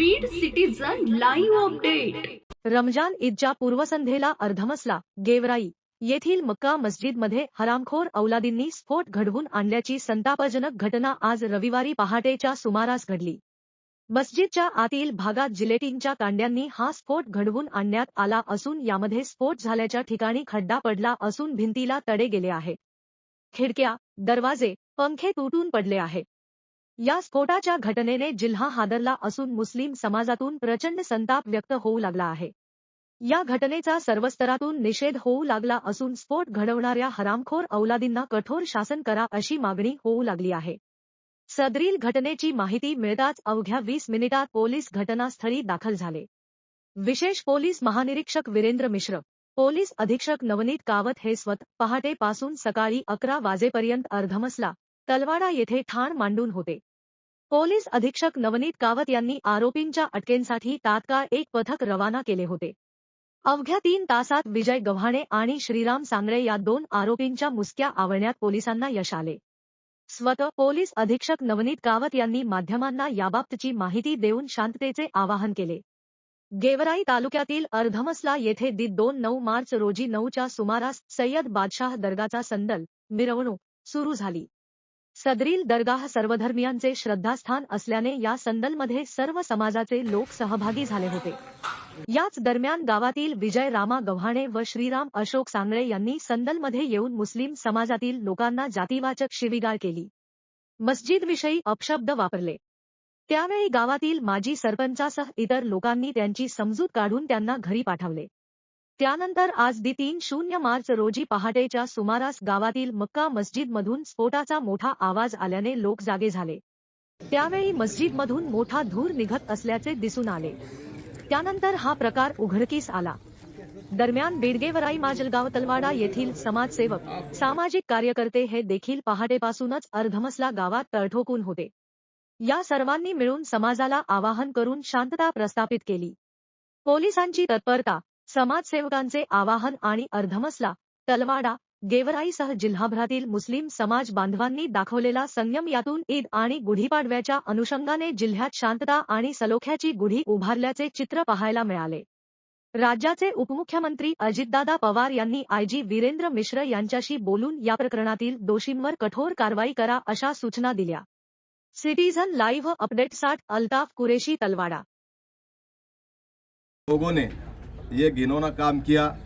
Beed citizen live update Ramzan ईदच्या पूर्वसंध्येला अर्धमसला गेवराई येथील मक्का मस्जिदमध्ये हरामखोर औलादींनी स्फोट घडवून आणल्याची संतापजनक घटना आज रविवारी पहाटेच्या सुमारास घडली. मस्जिदच्या आतील भागात जिलेटिनच्या कांड्यांनी हा स्फोट घडवून आणण्यात आला असून यामध्ये स्फोट झाल्याच्या ठिकाणी खड्डा पडला असून भिंतीला तडे गेले आहे. खिडक्या दरवाजे पंखे तुटून पडले आहे. या स्फोटाच्या घटनेने जिल्हा हादरला असून मुस्लिम समाजातून प्रचंड संताप व्यक्त होऊ लागला आहे. या घटनेचा सर्व स्तरातून निषेध होऊ लागला असून स्फोट घडवणाऱ्या हरामखोर औलादींना कठोर शासन करा अशी मागणी होऊ लागली आहे. सदरील घटनेची माहिती मिळताच अवघ्या वीस मिनिटात पोलीस घटनास्थळी दाखल झाले. विशेष पोलीस महानिरीक्षक वीरेंद्र मिश्र पोलीस अधीक्षक नवनीत कावत हे स्वत पहाटेपासून सकाळी अकरा वाजेपर्यंत अर्धमसला तलवाडा येथे ठाण मांडून होते. पोलीस अधीक्षक नवनीत कावत यांनी आरोपींच्या अटकेंसाठी तात्काळ एक पथक रवाना केले होते. अवघ्या तीन तासात विजय गव्हाणे आणि श्रीराम सांगळे या दोन आरोपींच्या मुसक्या आवळण्यात पोलिसांना यश आले. स्वतः पोलीस अधीक्षक नवनीत कावत यांनी माध्यमांना याबाबतची माहिती देऊन शांततेचे आवाहन केले. गेवराई तालुक्यातील अर्धमसला येथे दि दोन नऊ मार्च रोजी नऊच्या सुमारास सय्यद बादशाह दर्गाचा संदल मिरवणूक सुरू झाली. सदरील दरगाह सर्वधर्मियांचे श्रद्धास्थान असल्याने या संदलमध्ये सर्व समाजाचे लोक सहभागी झाले होते. याच दरम्यान गावातील विजय रामा गव्हाणे व श्रीराम अशोक सांगळे यांनी संदलमध्ये येऊन मुस्लिम समाजातील लोकांना जातीवाचक शिवीगाळ केली. मस्जिदविषयी अपशब्द वापरले. त्यावेळी गावातील माजी सरपंचासह इतर लोकांनी त्यांची समजूत काढून त्यांना घरी पाठवले. त्यानंतर आज दि तीन शून्य मार्च रोजी पहाटेच्या सुमारास गावातील मक्का मस्जिदमधून स्फोटाचा मोठा आवाज आल्याने लोक जागे झाले. त्यावेळी मस्जिदमधून मोठा धूर निघत असल्याचे दिसून आले. त्यानंतर हा प्रकार उघडकीस आला. दरम्यान बेडगेवराई माजलगाव तलवाडा येथील समाजसेवक सामाजिक कार्यकर्ते हे देखील पहाटेपासूनच अर्धमसला गावात तळठोकून होते. या सर्वांनी मिळून समाजाला आवाहन करून शांतता प्रस्थापित केली. पोलिसांची तत्परता समाजसेवकांचे आवाहन आणि अर्धमसला तलवाडा गेवराईसह जिल्हाभरातील मुस्लिम समाज बांधवांनी दाखवलेला संयम यातून ईद आणि गुढीपाडव्याच्या अनुषंगाने जिल्ह्यात शांतता आणि सलोख्याची गुढी उभारल्याचे चित्र पाहायला मिळाले. राज्याचे उपमुख्यमंत्री अजितदादा पवार यांनी आयजी वीरेंद्र मिश्र यांच्याशी बोलून या प्रकरणातील दोषींवर कठोर कारवाई करा अशा सूचना दिल्या. सिटीझन लाईव्ह अपडेटसाठी अल्ताफ कुरेशी तलवाडा. लोगों ने ये घिनौना काम किया,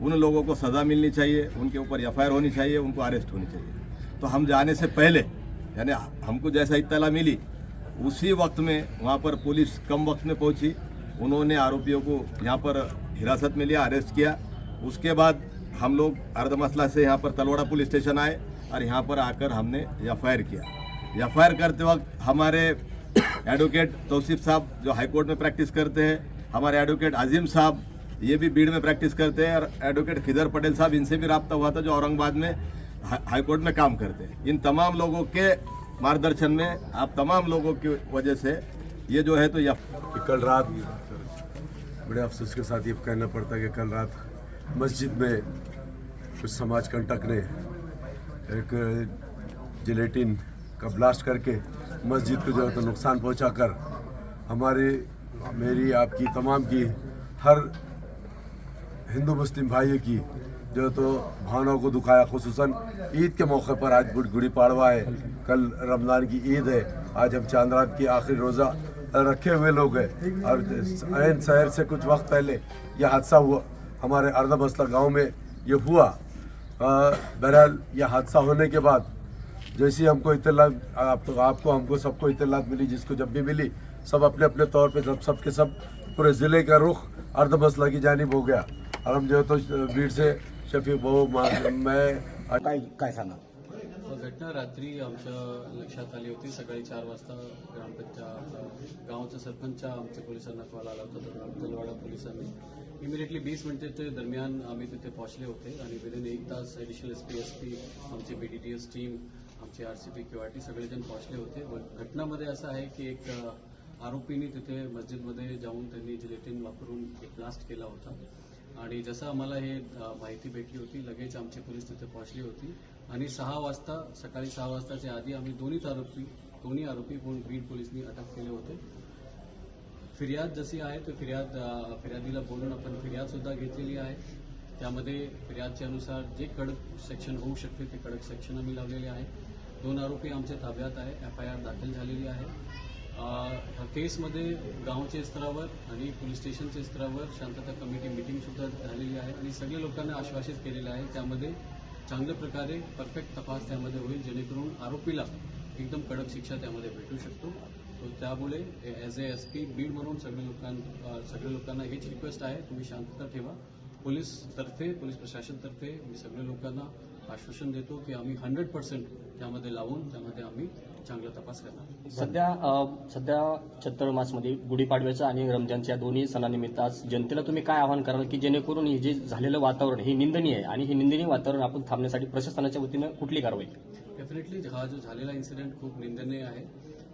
उन लोगों को सज़ा मिलनी चाहिए, उनके ऊपर एफआईआर होनी चाहिए, उनको अरेस्ट होनी चाहिए। तो हम जाने से पहले, यानी हमको जैसा इतला मिली, उसी वक्त में वहाँ पर पुलिस कम वक्त में पहुँची, उन्होंने आरोपियों को यहाँ पर हिरासत में लिया, अरेस्ट किया। उसके बाद हम लोग अर्धमसला से यहाँ पर तलवाड़ा पुलिस स्टेशन आए और यहाँ पर आकर हमने एफआईआर किया। एफआईआर करते वक्त हमारे एडवोकेट तौसीफ साहब जो हाईकोर्ट में प्रैक्टिस करते हैं, हमारे एडवोकेट अजीम साहब ये भी भीड़ में प्रैक्टिस करते हैं और एडवोकेट खिदर पटेल साहब, इनसे भी रबता हुआ था जो औरंगाबाद में हाईकोर्ट में काम करते हैं। इन तमाम लोगों के मार्गदर्शन में, आप तमाम लोगों की वजह से ये जो है तो यह कल रात बड़े अफसोस के साथ ये कहना पड़ता है कि कल रात मस्जिद में कुछ समाज कंटक ने एक जिलेटिन का ब्लास्ट करके मस्जिद को जो है तो नुकसान पहुंचाकर हमारे, मेरी, आपकी, तमाम की हर हिंदू मुस्लिम भाइयों की, जो तो भावनाओं को दुखाया खसूसन ईद के मौके पर आज गुड़ पाड़वा है। कल रमज़ान की ईद है। आज हम चाँद रात की आखिरी रोज़ा रखे हुए लोग हैं। और ऐन शहर से कुछ वक्त पहले यह हादसा हुआ। हमारे अर्धा मसला गाँव में ये हुआ। बहरहाल, यह हादसा होने के बाद जैसी हमको इतलात आप तो आपको, हमको सबको इतलात मिली, जिसको जब भी मिली, सब अपने अपने तौर पे सब सब के सब पूरे ज़िले का रुख अर्ध मसला की जानब हो गया। और हम जो है तो भीड़ से शफी बहु मैं काय काय सांगा? घटना रात्री आमच्या लक्षात आली होती. सकाळी चार वाजता ग्रामपंचायत गावाचा सरपंच आमच्या पोलिसांना कॉल आला होता. तलवाडा पोलिसांनी इमिडिएटली वीस मिनिटे ते दरम्यान आम्ही तिथे पोहोचले होते. आणि विदिन एक तास additional S P S P आमची B D T S team आमची R C P Q R T सगळेजण पोहोचले होते. व घटनामध्ये असं आहे की एक आरोपींनी तिथे मस्जिदमध्ये जाऊन त्यांनी जिलेटिन वापरून एक ब्लास्ट केला होता. आणि जसं आम्हाला हे माहिती भेटली होती लगेच आमची पोलीस तिथे पोहोचली होती. आणि सहा वाजता सकाळी सहा वाजताच्या आधी आम्ही दोन्हीच आरोपी दोन्ही आरोपी कोण बीड पोलिसांनी अटक केले होते. फिर्याद जशी आहे तो फिर्याद फिर्यादीला बोलून आपण फिर्यादसुद्धा घेतलेली आहे. त्यामध्ये फिर्यादच्या अनुसार जे कडक सेक्शन होऊ शकते ते कडक सेक्शन आम्ही लावलेले आहे. दोन आरोपी आमच्या ताब्यात आहे एफ आय आर दाखल झालेली आहे. केसमध्ये गावच्या स्तरावर आणि पोलीस स्टेशनच्या स्तरावर शांतता कमिटी मिटिंग सुद्धा झालेली आहे आणि सगळ्या लोकांना आश्वासित केलेलं आहे. त्यामध्ये चांगल्या प्रकारे परफेक्ट तपास त्यामध्ये होईल जेणेकरून आरोपीला एकदम कडक शिक्षा त्यामध्ये भेटू शकतो. त्यामुळे as A S P Beed म्हणून सगळे लोकां सगळ्या लोकांना हेच रिक्वेस्ट आहे. तुम्ही शांतता ठेवा. पोलीसतर्फे पोलीस प्रशासनतर्फे मी सगळ्या लोकांना आश्वासन देतो की आम्ही हंड्रेड पर्सेंट त्यामध्ये लावून त्यामध्ये आम्ही चांगला तपास करणार सध्या अ, सध्या चत्तरमासमध्ये गुढीपाडव्याचं आणि रमजानच्या दोन्ही सणानिमित्त आज जनतेला तुम्ही काय आवाहन कराल की जेणेकरून हे जे झालेलं वातावरण हे निंदनीय आहे आणि हे निंदनीय वातावरण आपण थांबण्यासाठी प्रशासनाच्या वतीनं कुठली कारवाई डेफिनेटली हा जो झालेला इन्सिडेंट खूप निंदनीय आहे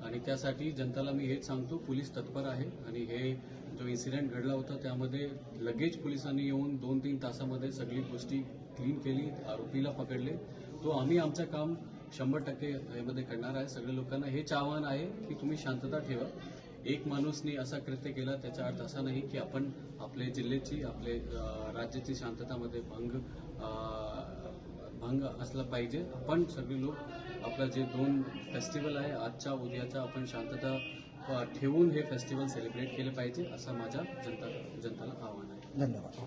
आणि त्यासाठी जनताला मी हेच सांगतो पोलीस तत्पर आहे आणि हे जो इन्सिडेंट घडला होता त्यामध्ये लगेच पोलिसांनी येऊन दोन तीन तासामध्ये सगळी गोष्टी क्लीन केली आरोपीला पकडले. तो आम्ही आमचं काम शंभर टक्के यामध्ये करणार आहे. सगळ्या लोकांना हेच आव्हान आहे की तुम्ही शांतता ठेवा. एक माणूसनी असा कृत्य केला त्याचा अर्थ असा नाही की आपण आपल्या जिल्ह्याची आपले राज्याची शांततामध्ये भंग भंग असला पाहिजे. आपण सगळे लोक आपलं जे दोन फेस्टिवल आहे आजचा उद्याचा आपण शांतता ठेवून हे फेस्टिवल सेलिब्रेट केले पाहिजे असं माझ्या जनता जनताला आव्हान आहे. धन्यवाद.